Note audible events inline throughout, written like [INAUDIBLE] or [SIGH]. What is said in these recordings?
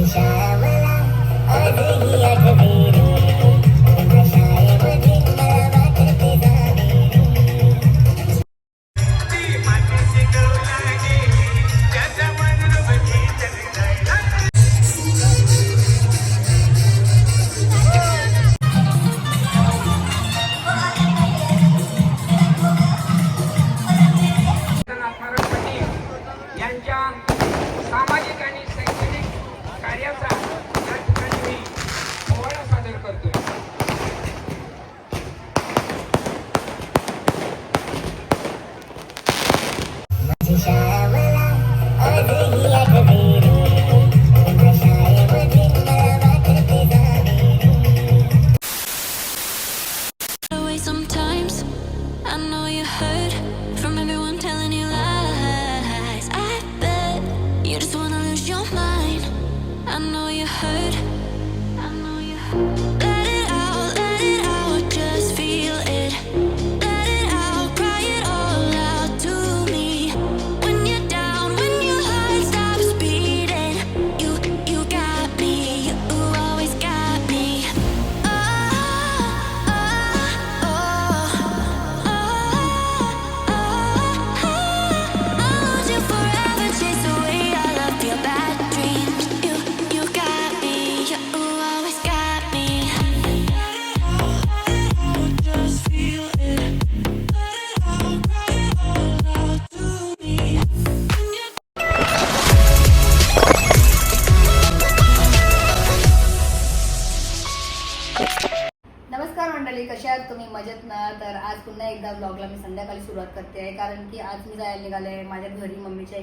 माझी माझी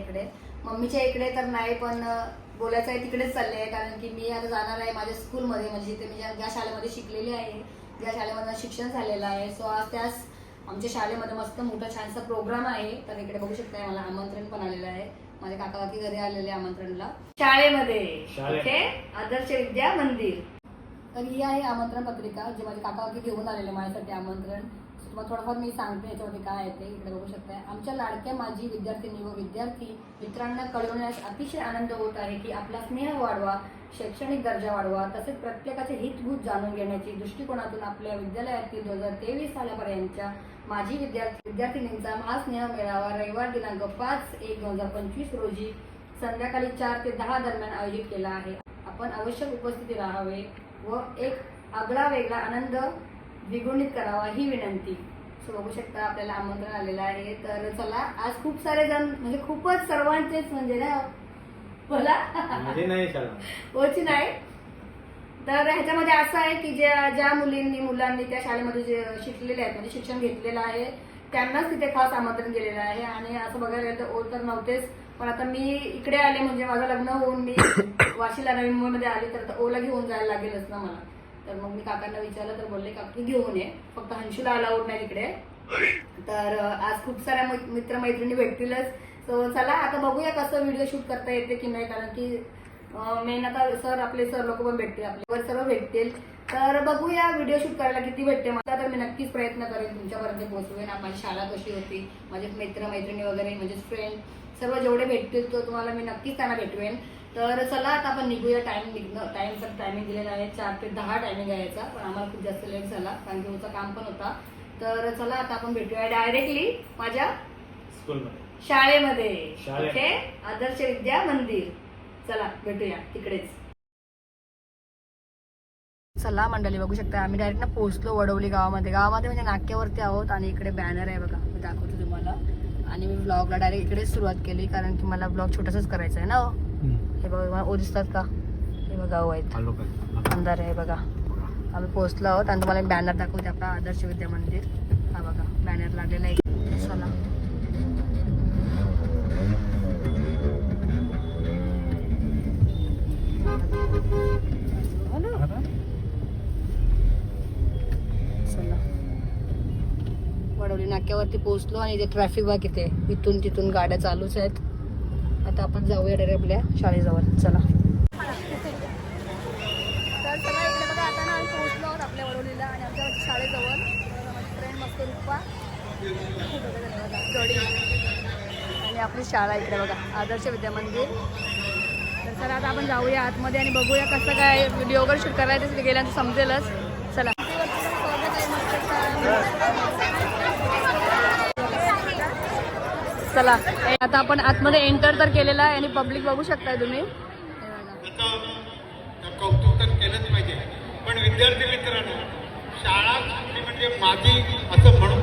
इकडे. मम्मीच्या इकडे तर नाही पण बोलायचं आहे तिकडेच चालले आहे कारण की मी आता जाणार आहे माझ्या स्कूलमध्ये म्हणजे जिथे मी ज्या शाळेमध्ये शिकलेली आहे ज्या शाळेमध्ये शिक्षण झालेलं आहे. सो आज त्याच आमच्या शाळेमध्ये मस्त मोठा छानसा प्रोग्राम आहे. तर इकडे बघू शकताय मला आमंत्रण पण आलेलं आहे. माझ्या काका काकी घरी आलेले आमंत्रणला. शाळेमध्ये ओके आदर्श विद्या मंदिर. तर ही आहे आमंत्रण पत्रिका जे माझे काका काकी घेऊन आलेले माझ्यासाठी आमंत्रण. मग थोडंफार मी सांगते याच्यावरती काय आहे ते इकडे बघू शकते आमच्या लाडक्या माझी विद्यार्थिनी व विद्यार्थी मित्रांना कळवण्यास अतिशय आनंद होत आहे की आपला स्नेह वाढवा शैक्षणिक दर्जा वाढवा तसेच प्रत्येकाचे हितभूत जाणून घेण्याची दृष्टिकोनातून आपल्या विद्यालयातील दोन हजार तेवीस सालापर्यंतच्या माजी विद्यार्थी विद्यार्थिनींचा महास्नेह मेळावा रविवार दिनांक पाच एक दोन हजार पंचवीस रोजी संध्याकाळी चार ते दहा दरम्यान आयोजित केला आहे. आपण आवश्यक उपस्थिती राहावे व एक आगळा वेगळा आनंद द्विगुणित करावा ही विनंती. सो बघू शकता आपल्याला आमंत्रण आलेलं आहे. तर चला आज खूप सारे जण म्हणजे खूपच सर्वांचेच म्हणजे ना बोला. म्हणजे नाही तर ह्याच्यामध्ये असं आहे की ज्या ज्या मुलींनी मुलांनी त्या शाळेमध्ये जे शिकलेले आहेत म्हणजे शिक्षण घेतलेलं आहे त्यांनाच तिथे खास आमंत्रण केलेलं आहे. आणि असं बघायला गेलं तर ओळ तर नव्हतेच पण आता मी इकडे आले म्हणजे माझं लग्न होऊन मी वाशीला नवी मुंबईमध्ये आले तर ओला घेऊन जायला लागेलच ना मला. तर मग मी काकांना विचारलं तर बोलले काकी घेऊन ये. फक्त हंशूला अलाउड नाही तिकडे. तर आज खूप साऱ्या मित्रमैत्रिणी भेटतीलच. सो चला आता बघूया कसं व्हिडिओ शूट करता येते की नाही. कारण की मेन आता सर आपले सर लोक पण भेटतील. आपल्यावर सर्व भेटतील. तर बघूया व्हिडिओ शूट करायला किती भेटते. मला तर मी नक्कीच प्रयत्न करेन तुमच्यापर्यंत पोहोचवेन माझी शाळा कशी होती माझे मित्र मैत्रिणी वगैरे म्हणजे फ्रेंड सर्व जेवढे भेटतील तो तुम्हाला मी नक्कीच त्यांना भेटवेन. तर चला आता आपण निघूया टाइम निघणं टाइम तर टायमिंग दिलेला आहे चार ते दहा टायमिंग आहे याचा पण आम्हाला खूप जास्त लेट झाला कारण की होतं काम पण होता. तर चला आता आपण भेटूया डायरेक्टली माझ्या स्कूलमध्ये. शाळेमध्ये. ओके आदर्श विद्या मंदिर. चला भेटूया तिकडेच. चला मंडळी बघू शकता आम्ही डायरेक्ट ना पोहोचलो वडवली गावामध्ये. गावामध्ये म्हणजे नाक्यावरती आहोत आणि इकडे बॅनर आहे बघा मी दाखवतो तुम्हाला. आणि मी ब्लॉगला डायरेक्ट इकडेच सुरुवात केली कारण की मला ब्लॉग छोटासाच करायचा आहे ना हो. बघा मला ओ दिसतात का? हे बघा आहेत. अंधार आहे बघा. आम्ही पोहोचलो आहोत आणि तुम्हाला बॅनर दाखवते आपला आदर्श विद्या मंदिर. हा बघा बॅनर लागलेला आहे. चला. चला. वडवली नाक्यावरती पोहोचलो आणि इथे ट्रॅफिक बघ इथे इथून तिथून गाड्या चालूच आहेत. आता आपण जाऊया डायरेक्ट आपल्या शाळेजवळ. चला. चला इकडे बघा आता ना आपल्या आणि आणि आपली शाळा इकडे बघा आदर्श विद्या मंदिर. तर सर आता आपण जाऊया आतमध्ये आणि बघूया कसं काय व्हिडिओ वगैरे शूट करायचं गेल्यानंतर समजेलच. चला. चला. आता आपण आतमध्ये एंटर तर केलेला आहे आणि पब्लिक बघू शकताय तुम्ही. कौतुक तर केलंच पाहिजे. पण विद्यार्थी मित्रांनो शाळा म्हणजे माझी असं म्हणून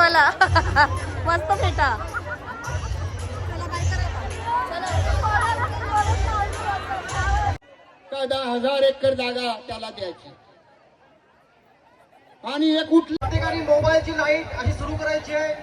फेटेवाला [LAUGHS] मस्त फेटा. दहा हजार एकर जागा त्याला द्यायची. आणि हे कुठलं? ठिकाणी मोबाईलची लाइट अशी सुरू करायची आहे.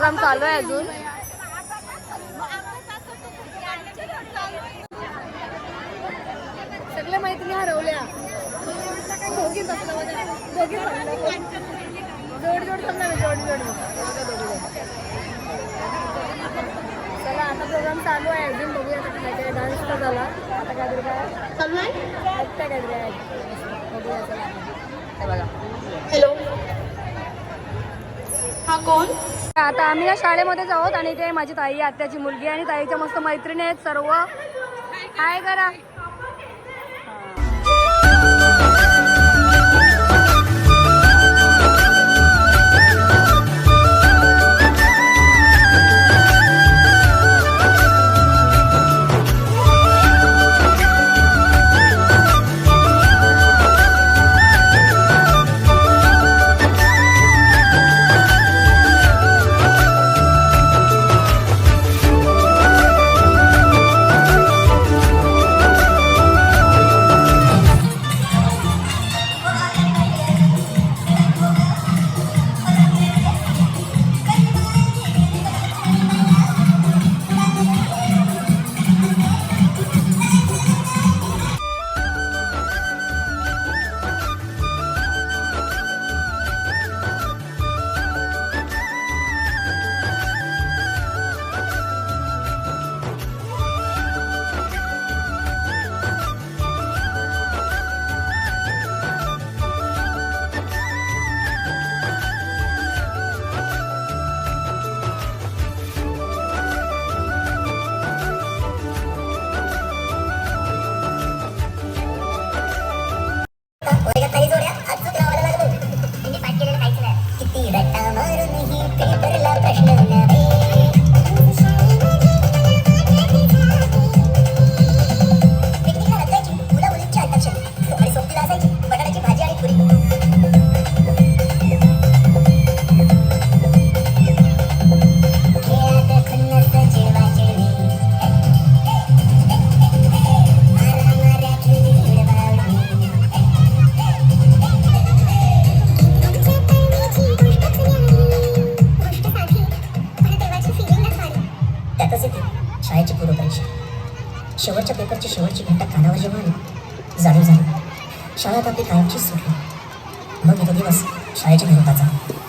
प्रोग्राम चालू आहे अजून. सगळ्या मैत्रिणी हरवल्या. दोघी. दोघी. जोड जोड थांबला जोड जोड. चला आता प्रोग्राम चालू आहे. अजून बघूया काय काय डान्स तर झाला. आता काहीतरी काय. चालू आहे? काहीतरी आहे. बघूया चला. बघा. हॅलो हा कोण? आता आम्ही या शाळेमध्येच आहोत आणि ते माझी ताई आत्याची मुलगी आणि ताईच्या मस्त मैत्रिणी आहेत सर्व. काय करा बाह्यभावाला जाणीव झाली शाळेत आपली कायमचीच सुटली. मग एक दिवस शाळेच्या जाऊ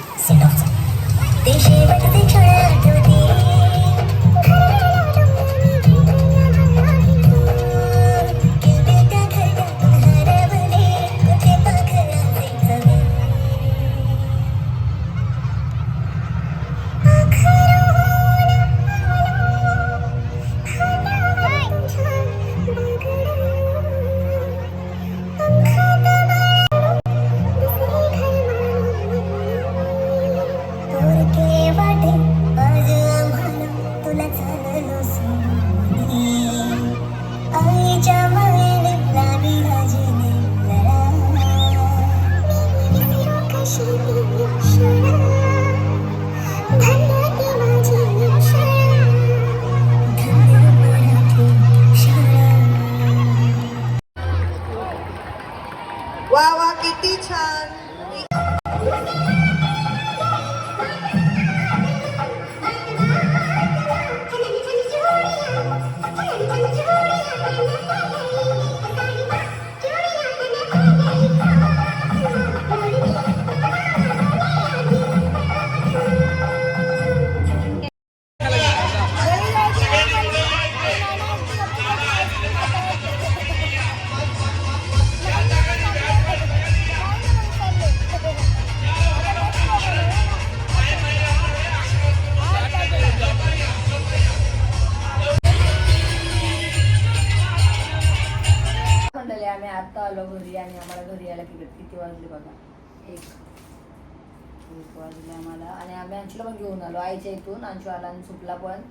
एक आम्हाला आणि आम्ही अंशूला पण घेऊन आलो आईच्या इथून अंशू आला आणि सुटला पण.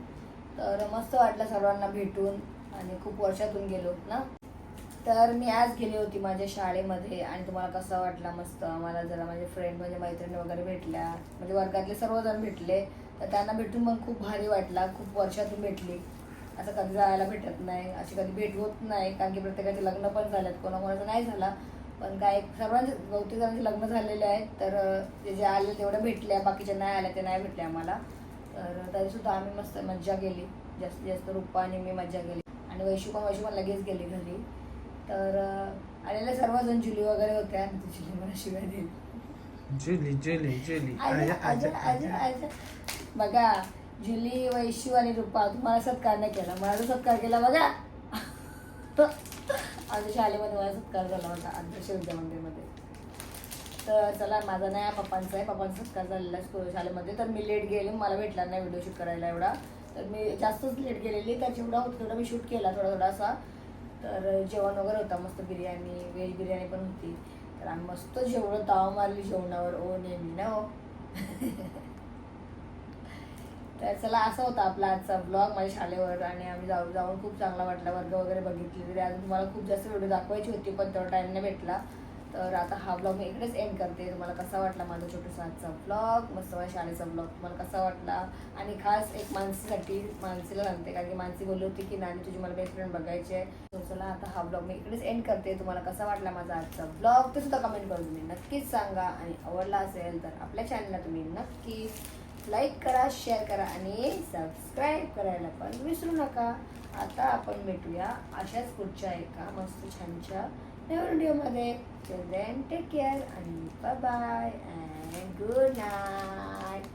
तर मस्त वाटलं सर्वांना भेटून. आणि खूप वर्षातून गेलो ना? तर मी आज गेली होती माझ्या शाळेमध्ये आणि तुम्हाला कसा वाटला मस्त? मला जरा माझे फ्रेंड म्हणजे मैत्रिणी वगैरे भेटल्या. म्हणजे वर्गातले सर्वजण भेटले. तर त्यांना भेटून मग खूप भारी वाटला. खूप वर्षातून भेटली. असं कधी जायला भेटत नाही. अशी कधी भेट होत नाही. कारण की प्रत्येकाचे लग्न पण झालेत. कोणाकोणाचं नाही झाला. पण काय सर्वांचे बहुतेक जणांचे लग्न झालेले आहेत तर अं, जे जे आले तेवढ्या भेटल्या बाकीच्या नाही आल्या ते नाही भेटले आम्हाला. तर तरीसुद्धा आम्ही मस्त मज्जा केली. जास्तीत जास्त रुप्पा आणि मी मज्जा केली. आणि वैशू पण वैशू पण लगेच गेली घरी. तर अं, आलेले सर्वजण जुली वगैरे होत्या. आणि ती जुली मला शिवाय दिली जुली जुली जुली. आजा, आजा, आजा, आजा. बघा जुली वैशू आणि रुपा तुम्हाला सत्कार नाही केला. मला सत्कार केला बघा. [LAUGHS] आमच्या शाळेमध्ये मला सत्कार झाला होता आदर्श विद्या मंदिरमध्ये. तर चला माझा नाही पप्पांचा आहे. पप्पांचा सत्कार झालेला शाळेमध्ये. तर मी लेट गेले मला भेटला नाही व्हिडिओ शूट करायला एवढा. तर मी जास्तच लेट गेलेली. त्याची जेवढा होता तेवढा मी शूट केला थोडा थोडासा तर जेवण वगैरे होता मस्त बिर्याणी व्हेज बिर्याणी पण होती. तर आम्ही मस्त जेवढं ताव मारली जेवणावर. ओ नेहमी ना हो तर चला असा होता आपला आजचा ब्लॉग माझ्या शाळेवर आणि आम्ही जाऊ जाऊन खूप चांगला वाटला वर्ग वगैरे बघितले. तरी अजून तुम्हाला खूप जास्त व्हिडिओ दाखवायची होती पण तेवढा टाईम नाही भेटला. तर आता हा ब्लॉग मी इकडेच एंड करते. तुम्हाला कसा वाटला माझा छोटासा आजचा ब्लॉग मस्त माझ्या शाळेचा ब्लॉग तुम्हाला कसा वाटला? आणि खास एक मानसीसाठी मानसीला सांगते कारण की मानसी बोलली होती की नाही तुझी मला बेस्ट फ्रेंड बघायची आहे. तर चला आता हा ब्लॉग मी इकडेच एंड करते. तुम्हाला कसा वाटला माझा आजचा ब्लॉग ते सुद्धा कमेंट करून तुम्ही नक्कीच सांगा. आणि आवडला असेल तर आपल्या चॅनलला तुम्ही नक्की लाईक करा शेअर करा आणि सबस्क्राईब करायला पण विसरू नका. आता आपण भेटूया अशाच पुढच्या एका मस्त छानच्या नवीन व्हिडिओमध्ये. देन टेक केअर आणि bye bye and good night